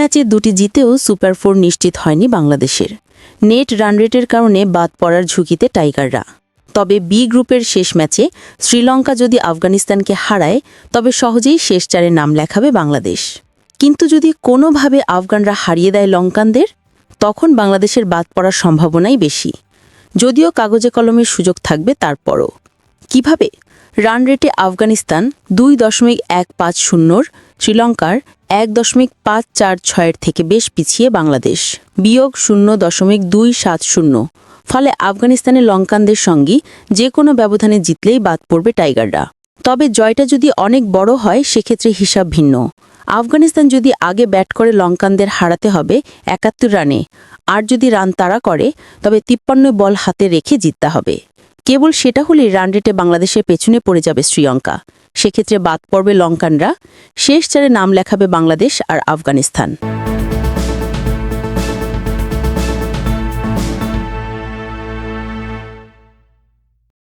ম্যাচে দুটি জিতেও super four নিশ্চিত হয়নি বাংলাদেশের। নেট রানরেটের কারণে বাদ পড়ার ঝুঁকিতে টাইগাররা। তবে বি গ্রুপের শেষ ম্যাচে শ্রীলঙ্কা যদি আফগানিস্তানকে হারায়, তবে সহজেই শেষ চারে নাম লেখাবে বাংলাদেশ। কিন্তু যদি কোনোভাবে আফগানরা হারিয়ে দেয় লঙ্কানদের, তখন বাংলাদেশের বাদ পড়ার সম্ভাবনাই বেশি। যদিও কাগজে কলমের সুযোগ থাকবে তারপরও। কীভাবে? রান রেটে আফগানিস্তান দুই দশমিক এক পাঁচ শূন্যর, শ্রীলঙ্কার এক দশমিক পাঁচ চার ছয়ের থেকে বেশ পিছিয়ে বাংলাদেশ। বিয়োগ শূন্য দশমিক দুই সাত শূন্য। ফলে আফগানিস্তানের লঙ্কানদের সঙ্গী যে কোনো ব্যবধানে জিতলেই বাদ পড়বে টাইগাররা। তবে জয়টা যদি অনেক বড় হয়, সেক্ষেত্রে হিসাব ভিন্ন। আফগানিস্তান যদি আগে ব্যাট করে লঙ্কানদের হারাতে হবে, একাত্তর রানে। আর যদি রান তাড়া করে, তবে তিপ্পান্ন বল হাতে রেখে জিততে হবে। কেবল সেটা হলে রান রেটে বাংলাদেশের পেছনে পড়ে যাবে শ্রীলঙ্কা। সেক্ষেত্রে বাদ পড়বে লঙ্কানরা, শেষ চারে নাম লেখাবে বাংলাদেশ আর আফগানিস্তান।